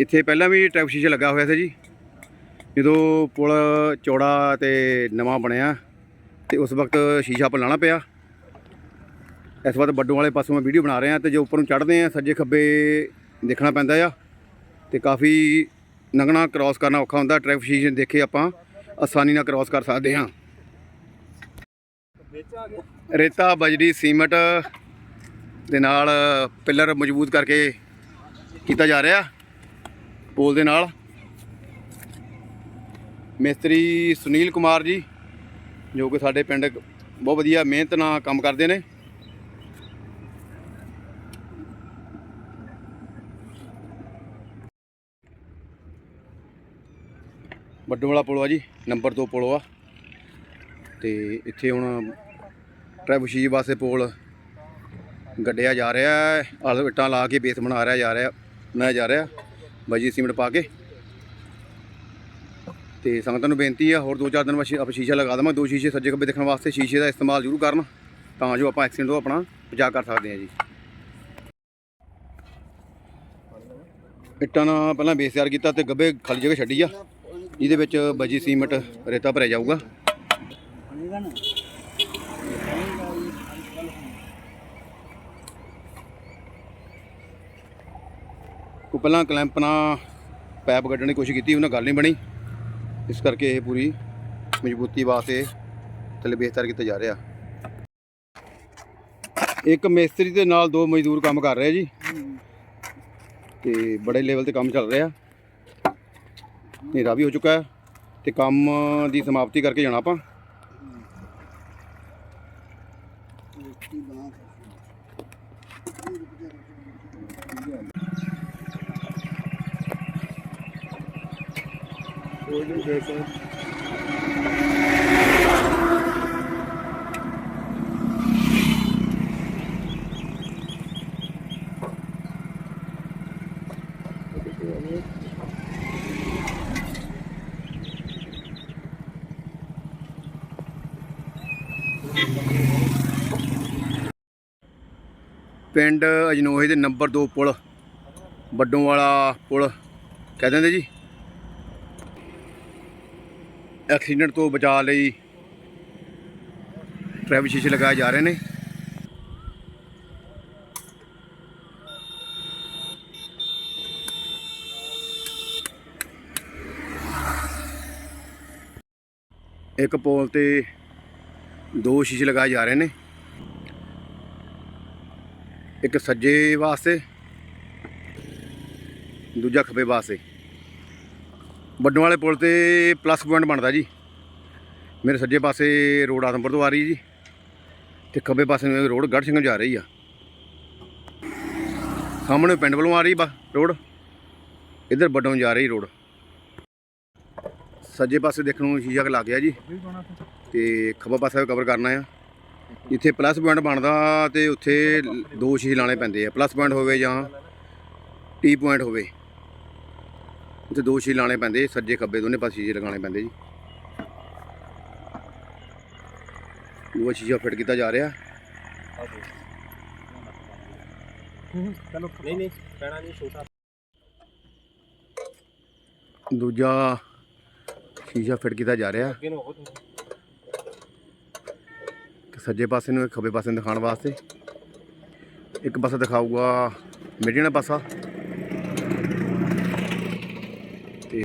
ਇੱਥੇ ਪਹਿਲਾਂ ਵੀ ਟ੍ਰੈਫਿਕ ਸ਼ੀਸ਼ਾ ਲੱਗਾ ਹੋਇਆ ਸੀ ਜੀ। ਜਦੋਂ ਪੁਲ, ਚੌੜਾ ਤੇ ਨਵਾਂ ਬਣਿਆ ਤੇ ਉਸ ਵਕਤ ਸ਼ੀਸ਼ਾ ਆਪਾਂ ਲਾਣਾ ਪਿਆ। ਇਸ ਵਕਤ ਬੱਡੋਂ ਵਾਲੇ ਪਾਸੋਂ ਮੈਂ ਵੀਡੀਓ ਬਣਾ ਰਿਹਾ ਤੇ ਜੇ ਉੱਪਰ ਨੂੰ ਚੜ੍ਹਦੇ ਆ, ਸੱਜੇ ਖੱਬੇ ਦੇਖਣਾ ਪੈਂਦਾ ਆ ਤੇ ਕਾਫੀ ਲੰਘਣਾ ਕ੍ਰਾਸ ਕਰਨਾ ਔਖਾ ਹੁੰਦਾ ਟ੍ਰੈਫਿਕ ਸ਼ੀਸ਼ੇ ਦੇਖੇ ਆਪਾਂ, ਆਸਾਨੀ ਨਾਲ ਕ੍ਰਾਸ ਕਰ ਸਕਦੇ ਹਾਂ। ਰੇਤਾ ਬਜਰੀ, ਸੀਮਟ ਦੇ ਨਾਲ ਪਿੱਲਰ ਮਜ਼ਬੂਤ ਕਰਕੇ ਕੀਤਾ ਜਾ ਰਿਹਾ। ਪੋਲ ਦੇ ਨਾਲ। ਮਿਸਤਰੀ ਸੁਨੀਲ ਕੁਮਾਰ ਜੀ, ਜੋ ਕਿ ਸਾਡੇ ਪਿੰਡ ਬਹੁਤ ਵਧੀਆ ਮਿਹਨਤ ਨਾਲ ਕੰਮ ਕਰਦੇ ਨੇ। ਵੱਡੋਂ ਵਾਲਾ ਪੁਲ ਆ ਜੀ, ਨੰਬਰ 2 ਪੁਲ ਆ ਤੇ ਇੱਥੇ ਹੁਣ ਟ੍ਰੈਫਿਕ ਵਾਸਤੇ ਪੁਲ ਗੱਡਿਆ ਜਾ ਰਿਹਾ ਹੈ। ਇੱਟਾਂ ਲਾ ਕੇ ਬੇਸ ਬਣਾ ਰਿਹਾ, ਜਾ ਰਿਹਾ, ਬਣਾਇਆ ਜਾ ਰਿਹਾ। ਬਜੀ ਸੀਮੈਂਟ ਪਾ ਕੇ। ਤੇ ਸੰਗਤਾਂ ਨੂੰ ਬੇਨਤੀ ਆ, ਹੋਰ ਦੋ ਚਾਰ ਦਿਨ ਬਾਅਦ ਆਪਾਂ ਸ਼ੀਸ਼ਾ ਲਗਾ ਦੇਵਾਂ ਦੋ ਸ਼ੀਸ਼ੇ ਸੱਜੇ ਖੱਬੇ ਦੇਖਣ ਵਾਸਤੇ ਸ਼ੀਸ਼ੇ ਦਾ ਇਸਤੇਮਾਲ ਜ਼ਰੂਰ ਕਰਨ, ਤਾਂ ਜੋ ਆਪਾਂ ਐਕਸੀਡੈਂਟ ਤੋਂ ਆਪਣਾ ਬਚਾਅ ਕਰ ਸਕਦੇ ਹਾਂ ਜੀ। ਇੱਟਾਂ ਨਾਲ ਪਹਿਲਾਂ ਬੇਸ ਤਿਆਰ ਕੀਤਾ ਤੇ ਗੱਬੇ ਖਾਲੀ ਜਗ੍ਹਾ ਛੱਡੀ ਆ ਜਿਹਦੇ ਵਿੱਚ ਬਜੀ ਸੀਮੈਂਟ ਰੇਤਾ ਭਰਿਆ ਜਾਊਗਾ। ਕੋ ਪਹਿਲਾਂ ਕਲੈਂਪ ਨਾਲ ਪੈਪ ਕੱਢਣ ਦੀ ਕੋਸ਼ਿਸ਼ ਕੀਤੀ ਉਹਨਾਂ ਗੱਲ ਨਹੀਂ ਬਣੀ। ਇਸ ਕਰਕੇ ਇਹ ਪੂਰੀ ਮਜ਼ਬੂਤੀ ਵਾਸਤੇ ਥੱਲੇ ਬੇਸ ਤਿਆਰ ਕੀਤਾ ਜਾ ਰਿਹਾ। ਇੱਕ ਮਿਸਤਰੀ ਦੇ ਨਾਲ ਦੋ ਮਜ਼ਦੂਰ ਕੰਮ ਕਰ ਰਹੇ ਜੀ। ਤੇ ਬੜੇ ਲੈਵਲ ਤੇ ਕੰਮ ਚੱਲ ਰਿਹਾ। ਹਨੇਰਾ ਵੀ ਹੋ ਚੁੱਕਾ ਹੈ ਤੇ ਕੰਮ ਦੀ ਸਮਾਪਤੀ ਕਰਕੇ ਜਾਣਾ ਆਪਾਂ। ਪਿੰਡ ਅਜਨੋਹੇ ਦੇ ਨੰਬਰ 2 ਪੁਲ ਵੱਡੋਂ ਵਾਲਾ ਪੁਲ ਕਹਿ ਦਿੰਦੇ ਜੀ? ਐਕਸੀਡੈਂਟ ਤੋਂ ਬਚਾਅ ਲਈ ਟ੍ਰੈਫਿਕ ਸ਼ੀਸ਼ੇ ਲਗਾਏ ਜਾ ਰਹੇ ਨੇ। ਇੱਕ ਪੋਲ ਤੇ ਦੋ ਸ਼ੀਸ਼ੇ ਲਗਾਏ ਜਾ ਰਹੇ ਨੇ। ਇੱਕ ਸੱਜੇ ਵਾਸਤੇ, ਦੂਜਾ ਖੱਬੇ ਵਾਸਤੇ। ਵੱਡੋਂ ਵਾਲੇ ਪੁਲ ਤੇ ਪਲੱਸ ਪੁਆਇੰਟ ਬਣਦਾ ਜੀ। ਮੇਰੇ ਸੱਜੇ ਪਾਸੇ ਰੋਡ ਆਦਮਪੁਰ ਤੋਂ ਆ ਰਹੀ ਜੀ। ਤੇ ਖੱਬੇ ਪਾਸੇ ਨੂੰ ਰੋਡ ਗੜ ਸਿੰਘ ਜਾ ਰਹੀ ਆ। ਸਾਹਮਣੇ ਪਿੰਡ ਵੱਲੋਂ ਆ ਰਹੀ ਬਾ ਰੋਡ ਇੱਧਰ ਵੱਡੋਂ ਜਾ ਰਹੀ ਰੋਡ ਸੱਜੇ ਪਾਸੇ ਦੇਖਣ ਨੂੰ ਸ਼ੀਸ਼ਾ ਲੱਗ ਗਿਆ ਜੀ। ਤੇ ਖੱਬਾ ਪਾਸਾ ਵੀ ਕਵਰ ਕਰਨਾ ਆ। ਜਿੱਥੇ ਪਲੱਸ ਪੁਆਇੰਟ ਬਣਦਾ ਤੇ ਉੱਥੇ ਦੋ ਸ਼ੀਸ਼ੇ ਲਾਣੇ ਪੈਂਦੇ ਆ। ਪਲੱਸ ਪੁਆਇੰਟ ਹੋਵੇ ਜਾਂ ਟੀ ਪੁਆਇੰਟ ਹੋਵੇ। ਉੱਥੇ ਦੋ ਸ਼ੀਸ਼ੇ ਲਾਣੇ ਪੈਂਦੇ ਸੱਜੇ ਖੱਬੇ ਦੋਨੇ ਪਾਸੇ ਸ਼ੀਸ਼ੇ ਲਗਾਉਣੇ ਪੈਂਦੇ ਜੀ। ਉਹ ਸ਼ੀਸ਼ਾ ਫਿੱਟ ਕੀਤਾ ਜਾ ਰਿਹਾ। ਚਲੋ ਨਹੀਂ ਨਹੀਂ ਪੈਣਾ ਨਹੀਂ ਛੋਟਾ। ਦੂਜਾ ਸ਼ੀਸ਼ਾ ਫਿੱਟ ਕੀਤਾ ਜਾ ਰਿਹਾ। ਅੱਗੇ ਨੂੰ ਹੋ ਤੁਸੀਂ। ਇੱਕ ਸੱਜੇ ਪਾਸੇ ਨੂੰ ਖੱਬੇ ਪਾਸੇ ਨੂੰ ਦਿਖਾਉਣ ਵਾਸਤੇ। ਇੱਕ ਪਾਸਾ ਦਿਖਾਊਗਾ ਮੀਡੀਅਮ ਪਾਸਾ। ਤੇ